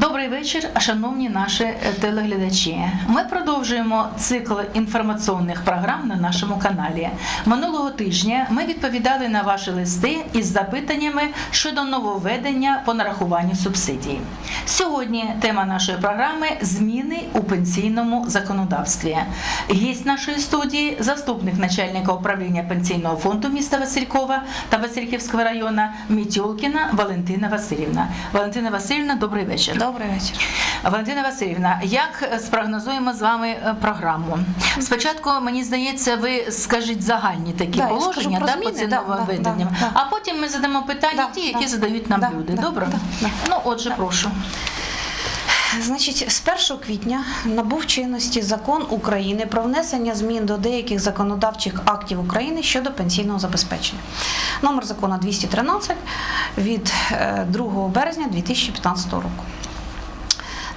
Добрий вечір, шановні наші е, телеглядачі. Ми продовжуємо цикл інформаційних програм на нашому каналі. Минулого тижня ми відповідали на ваші листи із запитаннями щодо нововведення по нарахуванню субсидій. Сьогодні тема нашої програми зміни у пенсійному законодавстві. Гість нашої студії заступник начальника управління пенсійного фонду міста Василькова та Васильківського району Мітьолкіна Валентина Васильівна. Валентина Васильівна, добрий вечір. Добрий вечір. Валентина Васильівна, як е, спрогнозуємо з вами е, програму? Спочатку мені здається, ви скажіть загальні такі Да, положення да, по цим да, да, да. а потім ми задамо питання, Да, ті, які да. задають нам Да, люди. да, Добре? да, да. Ну, отже, прошу. Значить, з 1 квітня набув чинності закон України про внесення змін до деяких законодавчих актів України щодо пенсійного забезпечення. Номер закону 213 від е, 2 березня 2015 року.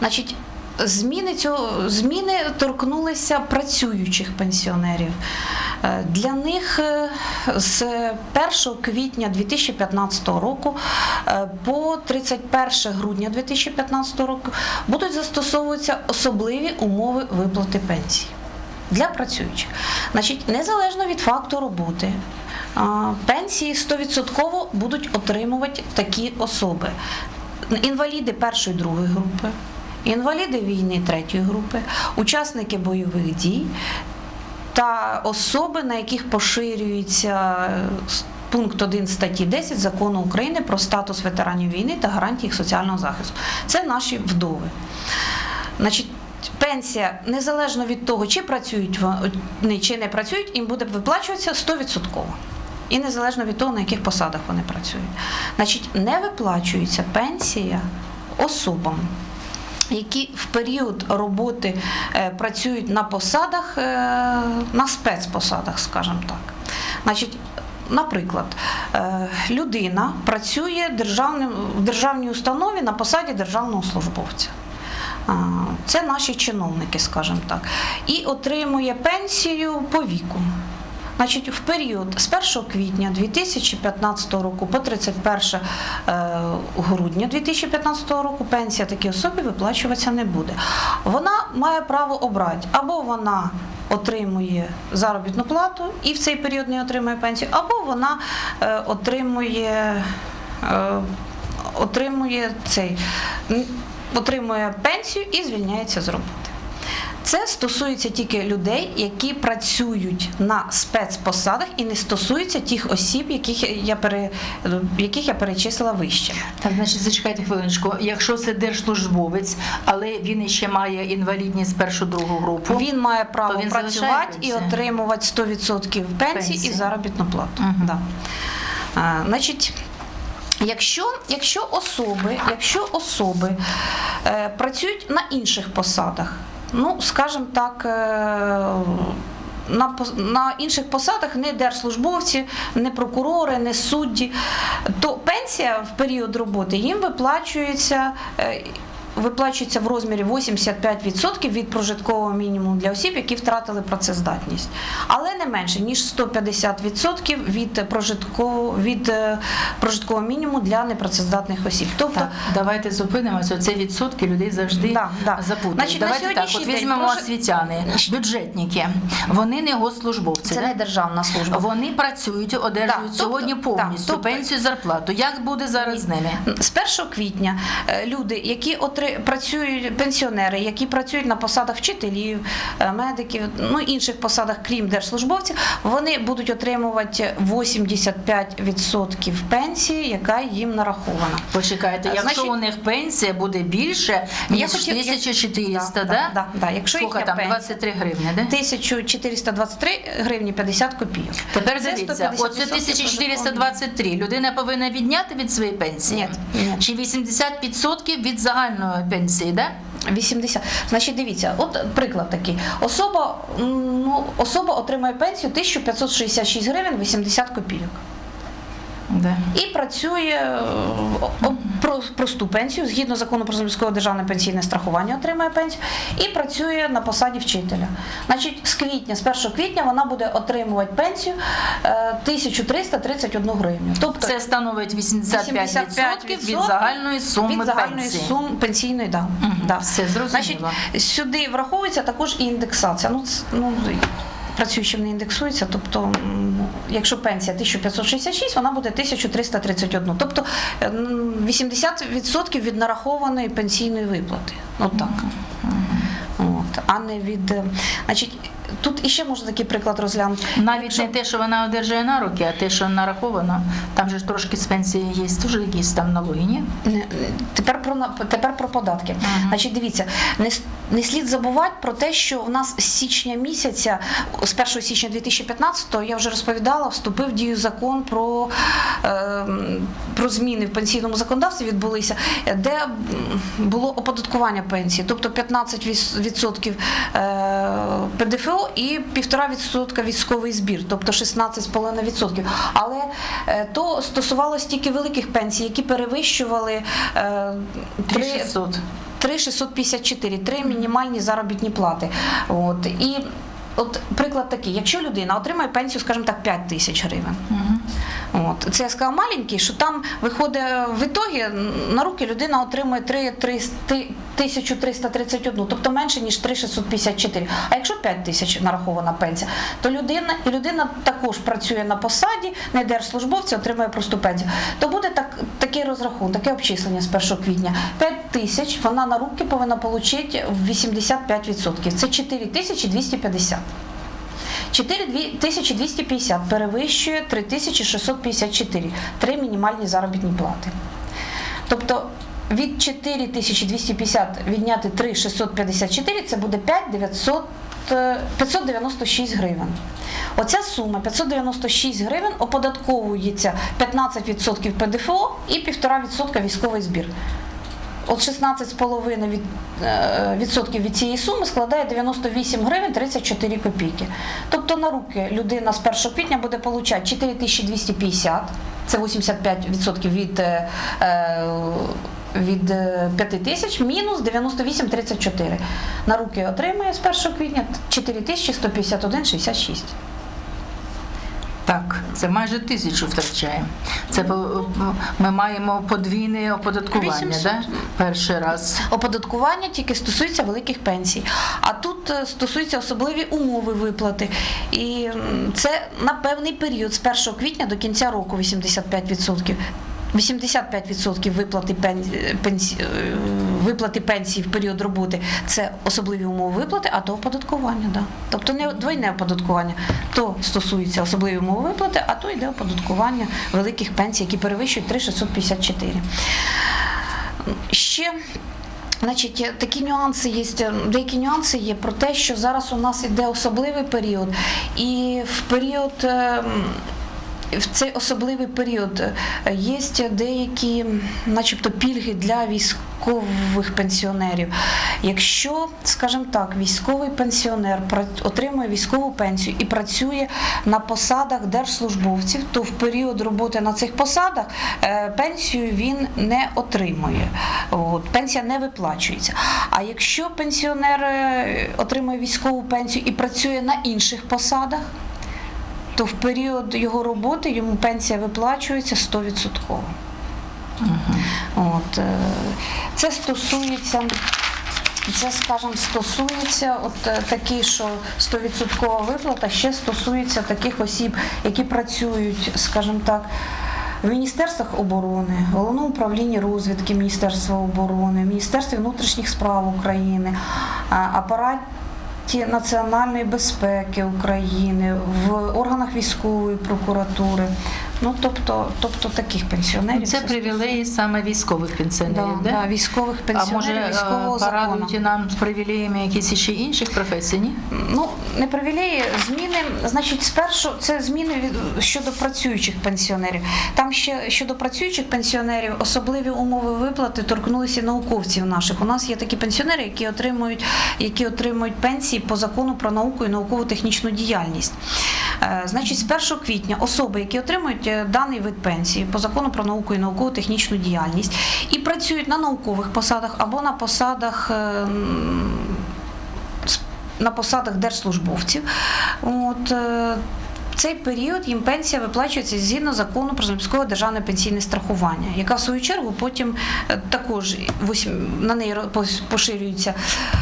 Значить, Зміни цього зміни торкнулися працюючих пенсіонерів. Е, Для них е, з 1 квітня 2015 року е, по 31 грудня 2015 року будуть застосовуватися особливі умови виплати пенсії для працюючих. Значить, незалежно від факту роботи, пенсії 100% будуть отримувати такі особи: інваліди першої другої групи, інваліди війни третьої групи, учасники бойових дій та особи, на яких поширюється е, пункт 1 статті 10 закону України про статус ветеранів війни та гарантії їх соціального захисту. Це наші вдови. Значить, пенсія, незалежно від того, чи працюють вони, чи не працюють, їм буде виплачуватися 100%. І незалежно від того, на яких посадах вони працюють. Значить, не виплачується пенсія особам, які в період роботи е, працюють на посадах, е, на спецпосадах, скажімо так. Значить, Наприклад, е, людина працює в державній установі на посаді державного службовця. Це наші чиновники, скажімо так, і отримує пенсію по віку. Значить, в період з 1 квітня 2015 року по 31 е, грудня 2015 року пенсія такій особі виплачуватися не буде. Вона має право обрати або вона отримує заробітну плату і в цей період не отримує пенсію, або вона е, отримує. е, Отримує цей отримує пенсію і звільняється з роботи. Це стосується тільки людей, які працюють на спецпосадах, і не стосується тих осіб, яких я пере, яких я перечислила вище. Так, значить, зачекайте хвилиночку. Якщо це держслужбовець, але він ще має інвалідність першу другу групу. Він має право він працювати і отримувати 100% пенсії Пенсії. і заробітну плату. Мгм. Да. А, значить, Якщо, якщо особи, якщо особи е, працюють на інших посадах, ну скажімо так, е, на, на інших посадах не держслужбовці, не прокурори, не судді, то пенсія в період роботи їм виплачується. Виплачується в розмірі 85% від прожиткового мінімуму для осіб, які втратили працездатність, але не менше ніж 150% від прожиткового від е, прожиткового мінімуму для непрацездатних осіб. Тобто Так, давайте зупинимося. Це відсотки людей завжди Да, да. запутують. Значить, на так, от візьмемо прожи- освітяни, бюджетники. Вони не госслужбовці. це да? не державна служба. Вони працюють, одержують Да, тобто- сьогодні да, повністю тобто- пенсію, зарплату. Як буде зараз з ними? З 1 квітня е, люди, які отри... працюють, пенсіонери, які працюють на посадах вчителів, е, медиків, ну інших посадах, крім держслужбовців, вони будуть отримувати 85% пенсії, яка їм нарахована. Почекайте, А, якщо значить- у них пенсія буде більше, ніж 1400, Да, да? да, да. Якщо Скільки їхня там, пенсія- 23 гривні, да? 1423 гривні 50 копійок. Тепер дивіться, 150% оце 1423 людина повинна відняти від своєї пенсії? Ні, ні. Чи 80% від загальної пенсії, де? 80. Значить, дивіться, от приклад такий. Особа, ну, особа отримує пенсію 1566 гривень 80 копійок. Да. і працює е, о- о- про просту пенсію згідно закону про обов'язкове державне пенсійне страхування отримує пенсію і працює на посаді вчителя. Значить, з квітня, з 1 квітня вона буде отримувати пенсію е, 1331 гривню. Тобто Це становить 85%, 85% від загальної суми від загальної пенсії. сум пенсійної да. Мгм, да. все зрозуміло. Значить, сюди враховується також і індексація. Ну, ну працюючим не індексується. Тобто, якщо пенсія 1566, вона буде 1331. Тобто м, 80% від нарахованої пенсійної виплати. От так. От, а не від. е, Значить, тут іще можна такий приклад розглянути. Навіть Якщо- не те, що вона одержує на руки, а те, що нараховано. Там же ж трошки з пенсії є теж якісь там налоги, ні? Тепер про тепер про податки. Ага. Значить, дивіться, не, не слід забувати про те, що в нас з січня місяця, з 1 січня 2015-го, я вже розповідала, вступив в дію закон про, про зміни в пенсійному законодавстві відбулися, де було оподаткування пенсії, тобто 15% е, ПДФО і 1,5% військовий збір, тобто 16,5%. Але е, то стосувалось тільки великих пенсій, які перевищували е, три- 3600. 3,654, три мінімальні заробітні плати. От. І от приклад такий: якщо людина отримає пенсію, скажімо так, 5 тисяч гривень. Мгм. От. Це я сказала маленький, що там виходить в ітогі на руки людина отримує 3, 3, 1331, тобто менше, ніж 3654. А якщо 5 тисяч нарахована пенсія, то людина, і людина також працює на посаді, не держслужбовця, отримує просту пенсію, то буде так, такий розрахунок, таке обчислення з 1 квітня. 5 тисяч вона на руки повинна отримати 85%. Це 4250. 4250 перевищує 3654, три мінімальні заробітні плати. Тобто від 4250 відняти 3654 це буде 5900, е, 596 гривень. Оця сума 596 гривень оподатковується 15% ПДФО і 1,5% військовий збір. От 16,5% від, е, від цієї суми складає 98 гривень 34 копійки. Тобто на руки людина з 1 квітня буде отримати 4250, це 85% від, е, е, від 5 тисяч, мінус 98,34. На руки отримує з 1 квітня 4151,66. Так, це майже тисячу втрачаємо. Це ми маємо подвійне оподаткування, 800. да? перший раз. Оподаткування тільки стосується великих пенсій, а тут е, стосуються особливі умови виплати. І це на певний період з 1 квітня до кінця року 85%. 85% виплати пенсії, пенсії, виплати пенсії в період роботи це особливі умови виплати, а то оподаткування. Да. Тобто не двойне оподаткування. То стосується особливі умови виплати, а то йде оподаткування великих пенсій, які перевищують 3,654. Ще Значить, такі нюанси є, деякі нюанси є про те, що зараз у нас іде особливий період, і в період. В цей особливий період е, є деякі, начебто, пільги для військових пенсіонерів. Якщо, скажімо так, військовий пенсіонер отримує військову пенсію і працює на посадах держслужбовців, то в період роботи на цих посадах е, пенсію він не отримує. От, пенсія не виплачується. А якщо пенсіонер е, отримує військову пенсію і працює на інших посадах, то в період його роботи йому пенсія виплачується 100%. От, е, це стосується. Це, скажімо, стосується от е, такі, що 100% виплата ще стосується таких осіб, які працюють, скажімо так, в Міністерствах оборони, Головному управлінні розвідки Міністерства оборони, Міністерстві внутрішніх справ України, а, апараті національної безпеки України, в органах військової прокуратури. Ну, тобто, тобто таких пенсіонерів. Це привілеї саме військових пенсіонерів, да, да? да, військових А пенсіонерів може військового е, закону. порадуйте нам з привілеями якісь ще інших професій, ні? Ну, не привілеї, зміни, значить, спершу це зміни від, щодо працюючих пенсіонерів. Там ще щодо працюючих пенсіонерів особливі умови виплати торкнулися науковців наших. У нас є такі пенсіонери, які отримують, які отримують пенсії по закону про науку і науково-технічну діяльність. Е, Значить, з 1 квітня особи, які отримують даний вид пенсії по закону про науку і науково-технічну діяльність і працюють на наукових посадах або на посадах. е, На посадах держслужбовців. От, е, в цей період їм пенсія виплачується згідно закону про обов'язкове державне пенсійне страхування, яка в свою чергу потім е, також на неї поширюється е,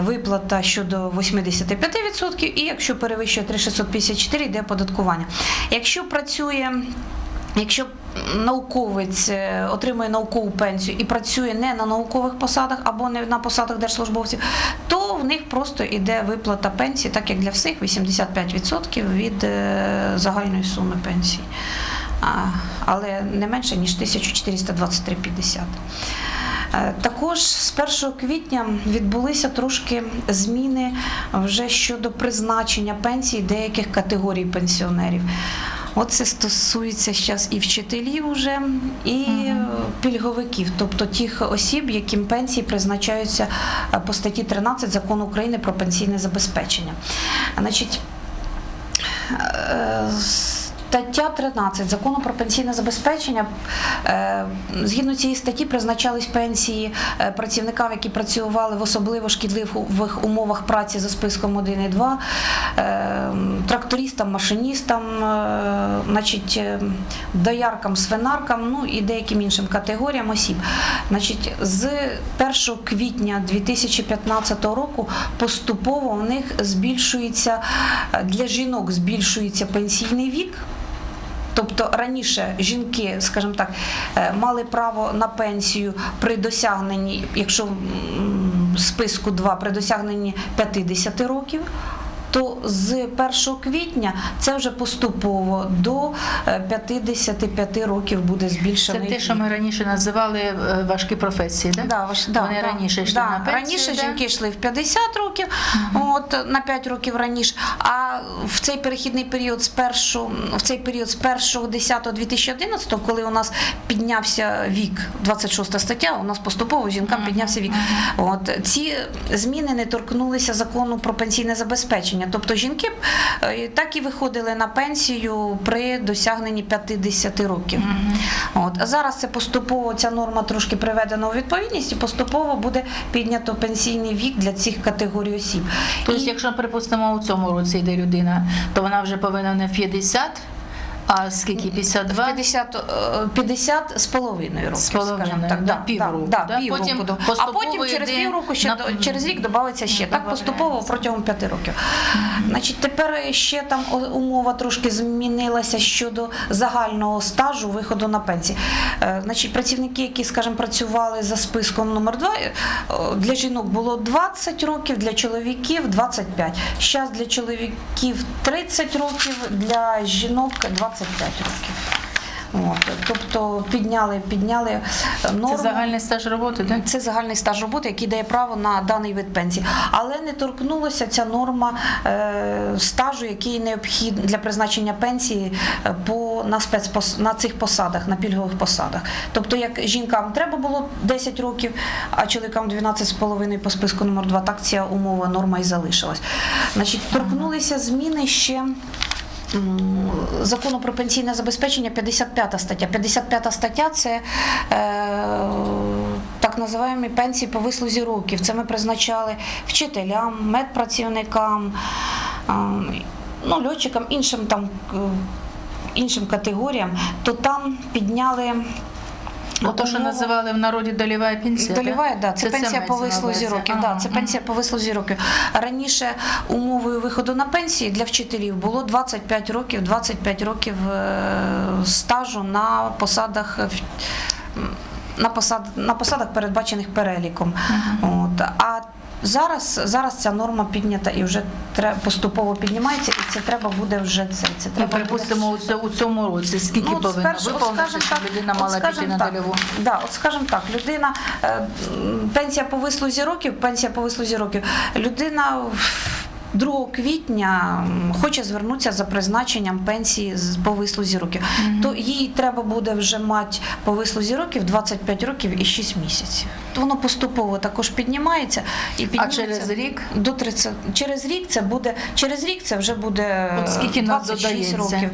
виплата щодо 85%, і якщо перевищує 3654, йде оподаткування. Якщо працює Якщо науковець е, отримує наукову пенсію і працює не на наукових посадах або не на посадах держслужбовців, то в них просто йде виплата пенсії, так як для всіх 85% від е, загальної суми пенсії. Але не менше ніж 1423,50. Е, Також з 1 квітня відбулися трошки зміни вже щодо призначення пенсій деяких категорій пенсіонерів. От це стосується зараз і вчителів вже, і пільговиків, тобто тих осіб, яким пенсії призначаються е, по статті 13 закону України про пенсійне забезпечення. Значить, е, Стаття 13 закону про пенсійне забезпечення. е, Згідно цієї статті призначались пенсії е, працівникам, які працювали в особливо шкідливих умовах праці за списком 1 і 2, е, трактористам, машиністам, значить, дояркам, свинаркам, ну і деяким іншим категоріям осіб. Значить, з 1 квітня 2015 року поступово у них збільшується для жінок збільшується пенсійний вік. Тобто раніше жінки, скажімо так, е, мали право на пенсію при досягненні, якщо списку 2, при досягненні 50 років. То з 1 квітня це вже поступово до е, 55 років буде Це те, що ми раніше називали е, важкі професії, так? Да, да, Вони да, раніше йшли да. на пенсію, Раніше да? жінки йшли в 50 років, от на 5 років раніше. А в цей перехідний період з першу, в цей період з 1.10.2011, коли у нас піднявся вік, 26 стаття, у нас поступово жінкам піднявся вік. От ці зміни не торкнулися закону про пенсійне забезпечення. Тобто жінки е, так і виходили на пенсію при досягненні 50 років. От а зараз це поступово ця норма трошки приведена у відповідність, і поступово буде піднято пенсійний вік для цих категорій осіб. Тобто, якщо припустимо у цьому році йде людина, то вона вже повинна не в 50, а скільки? 52? 50, е, 50 з половиною років, З половиною, скажімо так. да, Да, півроку, да, да? півроку, Потім да. а потім через півроку ще на- через рік додається ще. Так поступово протягом 5 років. Значить, тепер ще там умова трошки змінилася щодо загального стажу виходу на пенсію. Е, Значить, працівники, які, скажімо, працювали за списком номер 2 для жінок було 20 років, для чоловіків 25. Зараз для чоловіків 30 років, для жінок 25 років. От, тобто підняли, підняли е, норму. Це загальний стаж роботи, так? Це загальний стаж роботи, який дає право на даний вид пенсії. Але не торкнулася ця норма е, стажу, який необхідний для призначення пенсії е, по на спецпос на цих посадах, на пільгових посадах. Тобто, як жінкам треба було 10 років, а чоловікам 12,5 по списку номер 2, так ця умова норма і залишилась. Значить, торкнулися зміни ще. Закону про пенсійне забезпечення 55 стаття. 55 стаття це е, так називаємо пенсії по вислузі років. Це ми призначали вчителям, медпрацівникам, е, ну, льотчикам, іншим там. Іншим категоріям, то там підняли Ото, що називали в народі долівая пенсія. Доліває, да, це, пенсія по вислузі років. Ага, Да, це пенсія по вислузі років. Раніше умовою виходу на пенсії для вчителів було 25 років, 25 років е, стажу на посадах. На, посад, на посадах, передбачених переліком. От. А зараз, зараз ця норма піднята і вже треба поступово піднімається, і це треба буде вже це. це Ну, треба ну, припустимо, цьому- у цьому році скільки Ну, виповнитися, скажем щоб людина мала піти на дольову? Да, от скажімо так, людина, е, пенсія по вислузі років, пенсія по вислузі років. Людина 2 квітня хоче звернутися за призначенням пенсії з по вислузі років, то їй треба буде вже мати по вислузі років 25 років і 6 місяців. То воно поступово також піднімається і А через рік? до 30. Через рік це буде через рік це вже буде От скільки 26 років.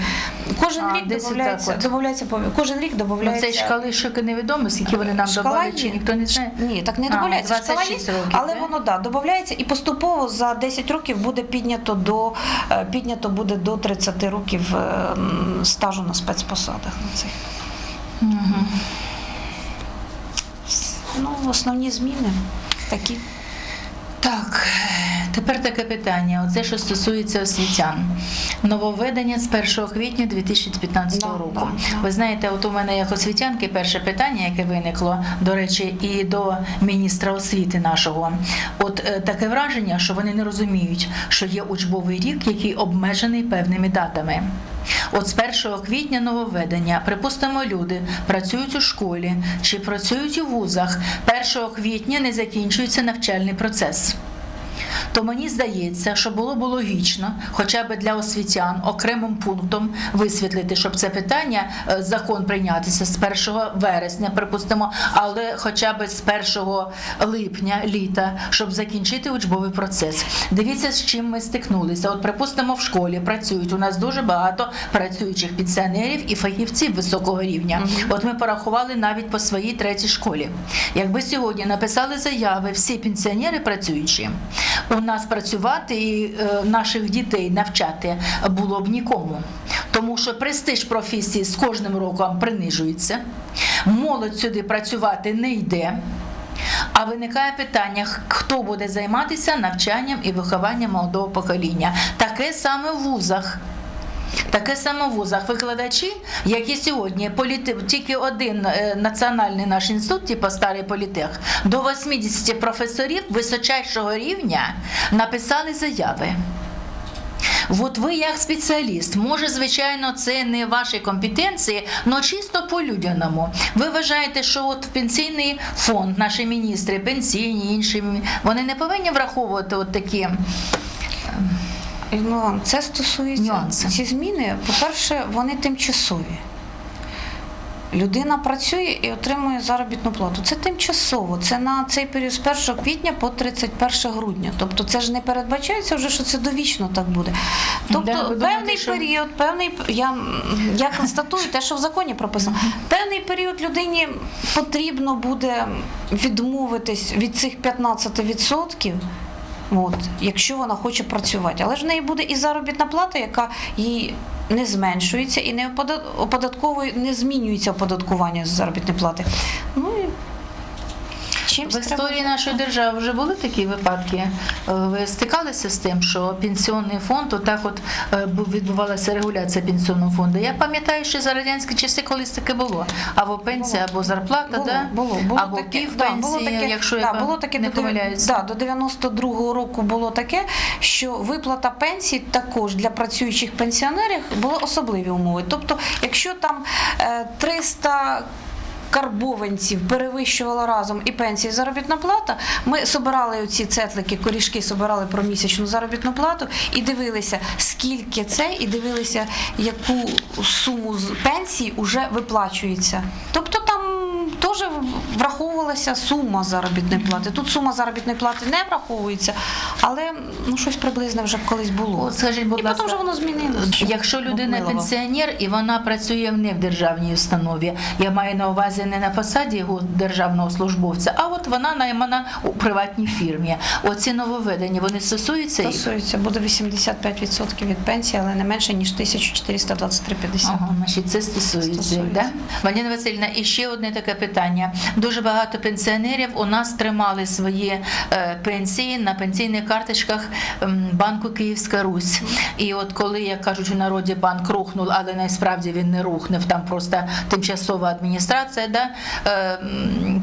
Кожен А, рік додається, додається кожен рік Ну, додається. цей шкали шоки невідомо, скільки вони нам додали, чи ніхто не знає. Ні, так не додається. Шкала 26 є, років, але воно да, додається і поступово за 10 років буде піднято до е, піднято буде до 30 років е, стажу на спецпосадах на цих. Угу. Ну, основні зміни такі. Так, тепер таке питання. Оце, що стосується освітян. Нововведення з 1 квітня 2015 Да, року. Ви знаєте, от у мене як освітянки перше питання, яке виникло, до речі, і до міністра освіти нашого. От е, таке враження, що вони не розуміють, що є учбовий рік, який обмежений певними датами. От з 1 квітня нововведення, припустимо, люди працюють у школі чи працюють у вузах. 1 квітня не закінчується навчальний процес. То мені здається, що було б логічно, хоча б для освітян окремим пунктом висвітлити, щоб це питання е, закон прийнятися з 1 вересня, припустимо, але хоча б з 1 липня літа, щоб закінчити учбовий процес. Дивіться, з чим ми стикнулися. От, припустимо, в школі працюють. У нас дуже багато працюючих пенсіонерів і фахівців високого рівня. От ми порахували навіть по своїй третій школі. Якби сьогодні написали заяви всі пенсіонери працюючі, у нас працювати і е, наших дітей навчати було б нікому. Тому що престиж професії з кожним роком принижується, молодь сюди працювати не йде. А виникає питання, хто буде займатися навчанням і вихованням молодого покоління. Таке саме в вузах. Таке саме в вузах викладачі, які сьогодні тільки один е, національний наш інститут, типу старий політех, до 80 професорів височайшого рівня написали заяви. От ви як спеціаліст, може, звичайно, це не ваші компетенції, але чисто по-людяному. Ви вважаєте, що от пенсійний фонд, наші міністри, пенсійні, інші, вони не повинні враховувати от такі. Ну, це стосується Нюанси. ці зміни. По-перше, вони тимчасові. Людина працює і отримує заробітну плату. Це тимчасово. Це на цей період з 1 квітня по 31 грудня. Тобто це ж не передбачається вже, що це довічно так буде. Тобто Да, певний думаєте, що- період, певний я, я констатую те, що в законі прописано. Певний період людині потрібно буде відмовитись від цих 15%. От, якщо вона хоче працювати. Але ж в неї буде і заробітна плата, яка їй не зменшується і не опода- оподатковує, не змінюється оподаткування заробітної плати. Ну і чимсь В історії нашої держави вже були такі випадки. Е, Ви стикалися з тим, що пенсіонний фонд, отак от е, відбувалася регуляція пенсійного фонду. Я пам'ятаю, що за радянські часи колись таке було. Або пенсія, або зарплата, було, да? було, було або таке, пів да, було таке, якщо да, я було таке не до, да, до 92-го року було таке, що виплата пенсій також для працюючих пенсіонерів були особливі умови. Тобто, якщо там е, 300 Карбованців перевищувала разом і пенсія і заробітна плата. Ми собирали оці цетлики, корішки, собирали про місячну заробітну плату і дивилися, скільки це, і дивилися, яку суму з пенсії вже виплачується. Тобто там теж враховувалася сума заробітної плати. Тут сума заробітної плати не враховується, але ну щось приблизне вже колись було. От скажіть, будь і ласка, потім вже воно змінилося. Якщо людина пенсіонер і вона працює не в державній установі, я маю на увазі не на посаді його державного службовця, а от вона наймана у приватній фірмі. Оці нововведення вони стосуються їх? Стосується, буде 85% від пенсії, але не менше, ніж 1423,50. Ага, значить, це стосується. Стосується. Да? Валіна Васильівна, і ще одне таке питання. Дуже багато пенсіонерів у нас тримали свої е, пенсії на пенсійних карточках банку Київська Русь. І от коли, як кажуть, у народі банк рухнув, але насправді він не рухнув, там просто тимчасова адміністрація да, е,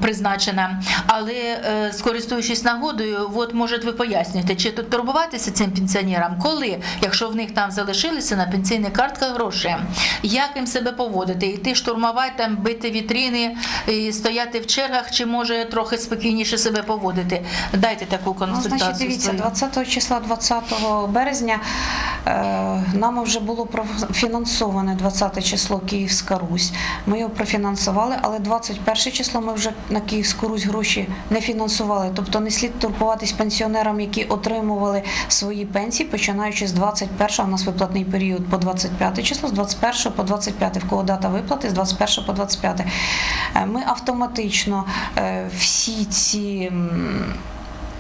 призначена. Але е, скористуючись нагодою, от може ви пояснюєте, чи тут турбуватися цим пенсіонерам, коли, якщо в них там залишилися на пенсійних картках гроші, як їм себе поводити? Йти штурмувати, там бити вітрини і стояти в чергах, чи може трохи спокійніше себе поводити? Дайте таку Ну, консультацію. значить, дивіться, свою. 20 числа 20 березня е, нами вже було профінансоване 20 число Київська Русь. Ми його профінансували, але 21 число ми вже на Київську Русь гроші не фінансували. Тобто не слід турбуватись пенсіонерам, які отримували свої пенсії, починаючи з 21 у нас виплатний період по 25 число, з 21 по 25, в кого дата виплати, з 21 по 25. Е, Ми автоматично е, всі ці.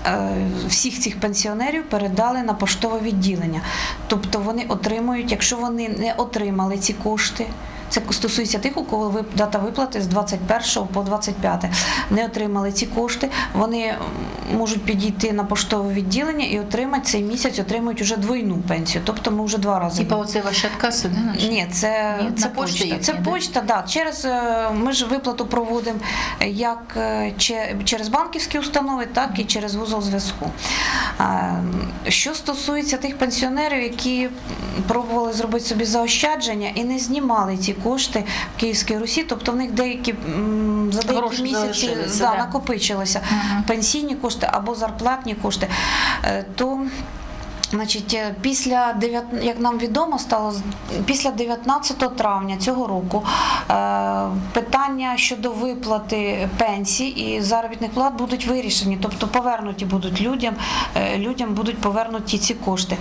е, всіх цих пенсіонерів передали на поштове відділення. Тобто вони отримують, якщо вони не отримали ці кошти. Це стосується тих, у кого дата виплати з 21 по 25. Не отримали ці кошти, вони можуть підійти на поштове відділення і отримати цей місяць, отримують вже двойну пенсію. Тобто ми вже два рази. Типа оце ваша каса, да? наша? Ні, це, Ні, це почта. їхня, Це да? почта, да. Через е, ми ж виплату проводимо як е, через банківські установи, так і через вузол зв'язку. Що стосується тих пенсіонерів, які пробували зробити собі заощадження і не знімали ці кошти в Київській Русі, тобто в них деякі за деякі Гроші місяці да, накопичилися Мгм. пенсійні кошти або зарплатні кошти, е, то Значить, е, після 9, як нам відомо стало, після 19 травня цього року е, питання щодо виплати пенсій і заробітних плат будуть вирішені, тобто повернуті будуть людям, е, людям будуть повернуті ці кошти.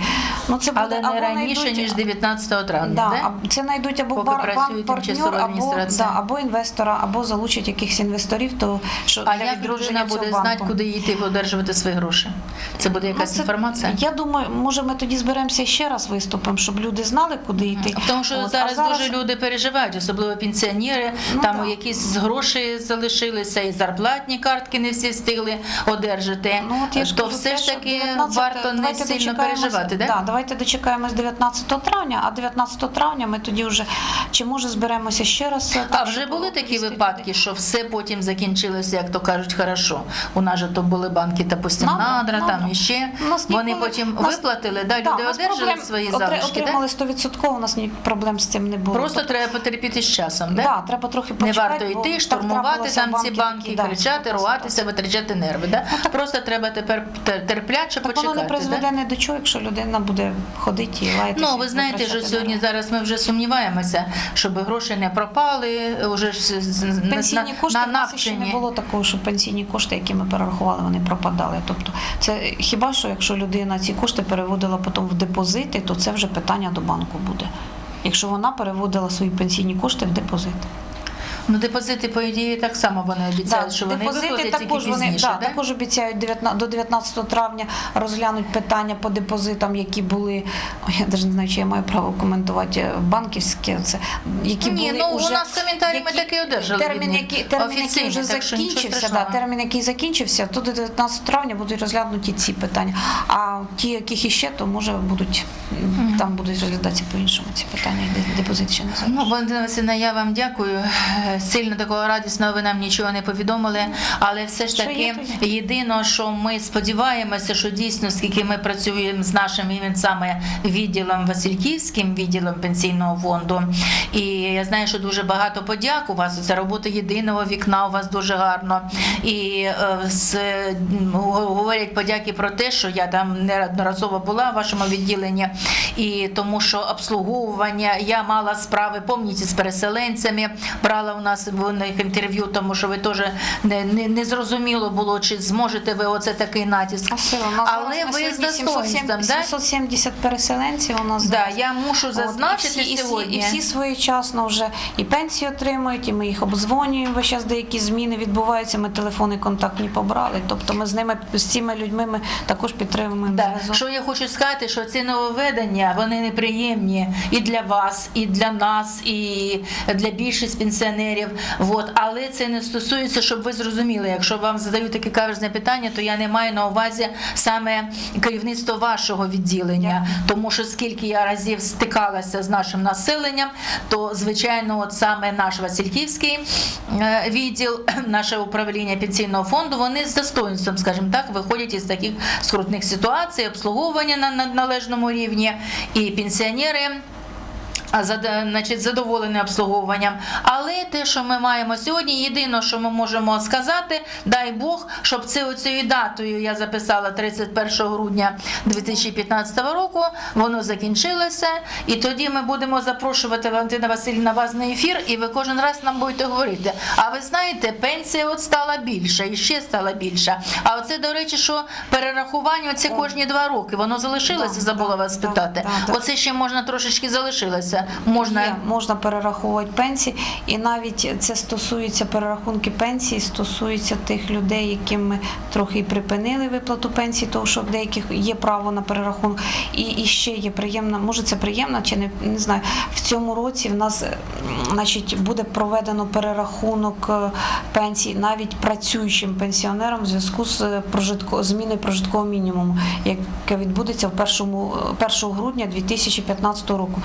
Ну це буде, Але не або раніше, знайдуть- ніж 19 травня, Да, да? це знайдуть або бар, банк партнер, або, да, або інвестора, або залучать якихось інвесторів, то що А як цього буде знати, куди йти одержувати свої гроші? Це буде якась Ну, це- інформація? Я думаю, може ми тоді зберемося ще раз виступимо, щоб люди знали, куди йти. Тому що От, а зараз, дуже люди переживають, особливо пенсіонери. Ну, там так. якісь гроші залишилися, і зарплатні картки не всі встигли одержати. Ну, от я ж то кажу, все ж таки 19 варто не сильно переживати, да? Да, давайте дочекаємось 19 травня, а 19 травня ми тоді вже чи може зберемося ще раз. е, А так, вже були такі випадки, що все потім закінчилося, як то кажуть, хорошо. У нас же то були банки та Надра, надра, там іще. Нас Вони потім нас- виплатили, да, люди у нас одержали проблем- свої отри- залишки. Да? Отримали 100%, у нас ні проблем з цим не було. Просто Тобто, треба потерпіти з часом, да? да? треба трохи Не почекати. варто бо йти, так штурмувати трапилося там ці банки, такі, да, кричати, така витрачати нерви. Да? Просто треба тепер тер- терпляче Так воно почекати. не призведе да? не до чого, якщо людина буде ходити і лаятися. Ну, ви і знаєте, що витрачати сьогодні нерви. зараз ми вже сумніваємося, щоб гроші не пропали, уже ж з- з- з- Пенсійні на, кошти на в нас ще не було такого, що пенсійні кошти, які ми перерахували, вони пропадали. Тобто, це хіба що якщо людина ці кошти переводила потім в депозити, то це вже питання до банку буде. Якщо вона переводила свої пенсійні кошти в депозит. Ну, депозити, по ідеї, так само вони обіцяють, що вони депозити також вони пізніше. да, да? також обіцяють 19, до 19 травня розглянуть питання по депозитам, які були. Ой, я навіть не знаю, чи я маю право коментувати е, банківське. Це які Ні, були ну, у нас коментарі ми таки одержали термін, який термін, який вже так закінчився. Да, термін, який закінчився, то до 19 травня будуть розглянуті ці питання. А ті, яких іще, то може будуть м, там будуть розглядатися по-іншому ці питання. де- Депозит ще не Ну. Валентина Васильівна, я вам дякую. Сильно такого радісного ви нам нічого не повідомили, але все ж Що таки є, єдине, що ми сподіваємося, що дійсно, скільки ми працюємо з нашим саме відділом Васильківським, відділом пенсійного фонду. І я знаю, що дуже багато подяк у вас. Це робота єдиного вікна у вас дуже гарно. І е, з, говорять подяки про те, що я там неодноразово була в вашому відділенні, і тому що обслуговування я мала справи, пам'ятаєте, з переселенцями, брала у нас в них інтерв'ю, тому що ви теж не, не, не зрозуміло було, чи зможете ви оце такий натиск. А все, у нас Але зараз ви з сьогодні достоинством, 770, да? переселенців у нас Да, зараз. я мушу От, зазначити і всі, і всі- І всі своєчасно вже і пенсії отримують, і ми їх обдзвонюємо. Весь час деякі зміни відбуваються. Ми телефони контактні побрали. Тобто ми з ними з цими людьми ми також підтримуємо Да. Що я хочу сказати, що ці нововведення вони неприємні і для вас, і для нас, і для більшості пенсіонерів. Вот. Але це не стосується, щоб ви зрозуміли, якщо вам задають таке каверзне питання, то я не маю на увазі саме керівництво вашого відділення, тому що скільки я разів стикалася з нашим населенням, то звичайно, от саме наш Васильківський е, відділ, наше управління пенсійного фонду, вони з достоинством, скажімо так, виходять із таких скрутних ситуацій, обслуговування на на належному рівні, і пенсіонери. Значить, задоволені обслуговуванням. Але те, що ми маємо сьогодні, єдине, що ми можемо сказати, дай Бог, щоб це оцією датою я записала 31 грудня 2015 року, воно закінчилося. І тоді ми будемо запрошувати Валентина Васильівна вас на ефір, і ви кожен раз нам будете говорити. А ви знаєте, пенсія от стала більша і ще стала більша. А оце, до речі, що перерахування це кожні два роки. Воно залишилося, забула вас питати. Оце ще можна трошечки залишилося. Можна Є, можна перераховувати пенсії, і навіть це стосується перерахунки пенсії, стосується тих людей, яким ми трохи припинили виплату пенсії, тому що в деяких є право на перерахунок. І, і ще є приємно, може це приємно чи не, не знаю. В цьому році в нас е, значить, буде проведено перерахунок е, пенсій навіть працюючим пенсіонерам в зв'язку з е, прожитко, зміною прожиткового мінімуму, яке відбудеться в першому, е, 1 грудня 2015 року.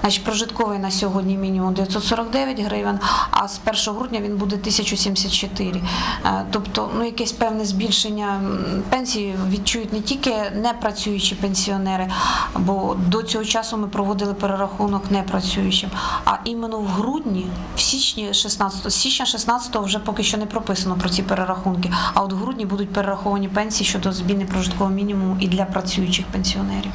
Значить, прожитковий на сьогодні мінімум 949 гривень, а з 1 грудня він буде 1074. Е, Тобто, ну якесь певне збільшення пенсії відчують не тільки непрацюючі пенсіонери, бо до цього часу ми проводили перерахунок непрацюючим. А іменно в грудні, в січні 16, з січня 16 вже поки що не прописано про ці перерахунки. А от в грудні будуть перераховані пенсії щодо зміни прожиткового мінімуму і для працюючих пенсіонерів.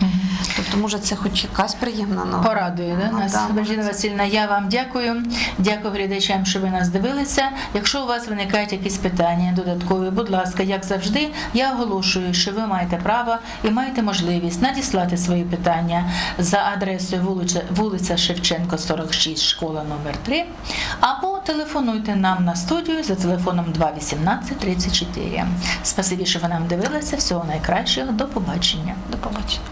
Тобто, може, це хоч якась приємна новина. Порадує да, Ну, нас. да, Бажіна Васильівна, я вам дякую. Дякую глядачам, що ви нас дивилися. Якщо у вас виникають якісь питання додаткові, будь ласка, як завжди, я оголошую, що ви маєте право і маєте можливість надіслати свої питання за адресою вулиця, вулиця Шевченко, 46, школа номер 3, або телефонуйте нам на студію за телефоном 218 34. Спасибі, що ви нам дивилися. Всього найкращого. До побачення. До побачення.